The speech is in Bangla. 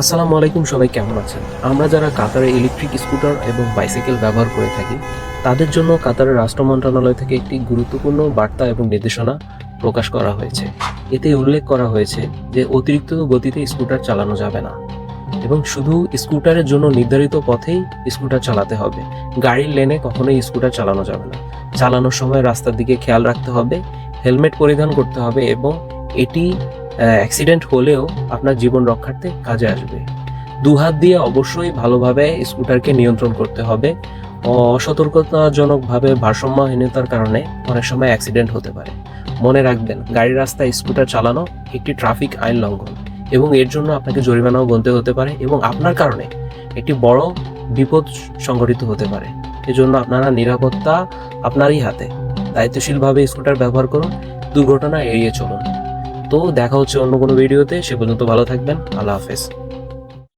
আসসালামু আলাইকুম, সবাই কেমন আছেন? আমরা যারা কাতারে ইলেকট্রিক স্কুটার এবং বাইসাইকেল ব্যবহার করে থাকি, তাদের জন্য কাতারের রাষ্ট্র মন্ত্রণালয় থেকে একটি গুরুত্বপূর্ণ বার্তা এবং নির্দেশনা প্রকাশ করা হয়েছে। এতে উল্লেখ করা হয়েছে যে, অতিরিক্ত গতিতে স্কুটার চালানো যাবে না এবং শুধু স্কুটারের জন্য নির্ধারিত পথেই স্কুটার চালাতে হবে। গাড়ির লেনে কখনোই স্কুটার চালানো যাবে না। চালানোর সময় রাস্তার দিকে খেয়াল রাখতে হবে হেলমেট পরিধান করতে হবে এবং এটি অ্যাক্সিডেন্ট হলেও আপনার জীবন রক্ষার্থে কাজে আসবে। দু হাত দিয়ে অবশ্যই ভালোভাবে স্কুটারকে নিয়ন্ত্রণ করতে হবে। অসতর্কতাজনকভাবে ভারসাম্যহীনতার কারণে অনেক সময় অ্যাক্সিডেন্ট হতে পারে। মনে রাখবেন, গাড়ির রাস্তায় স্কুটার চালানো একটি ট্রাফিক আইন লঙ্ঘন এবং এর জন্য আপনাকে জরিমানাও গুনতে হতে পারে এবং আপনার কারণে একটি বড় বিপদ সংঘটিত হতে পারে। এজন্য আপনারা নিরাপত্তা আপনারই হাতে। দায়িত্বশীলভাবে স্কুটার ব্যবহার করুন। দুর্ঘটনা এড়িয়ে চলুন। তো দেখা হচ্ছে অন্য কোনো ভিডিওতে সে পর্যন্ত ভালো থাকবেন। আল্লাহ হাফেজ।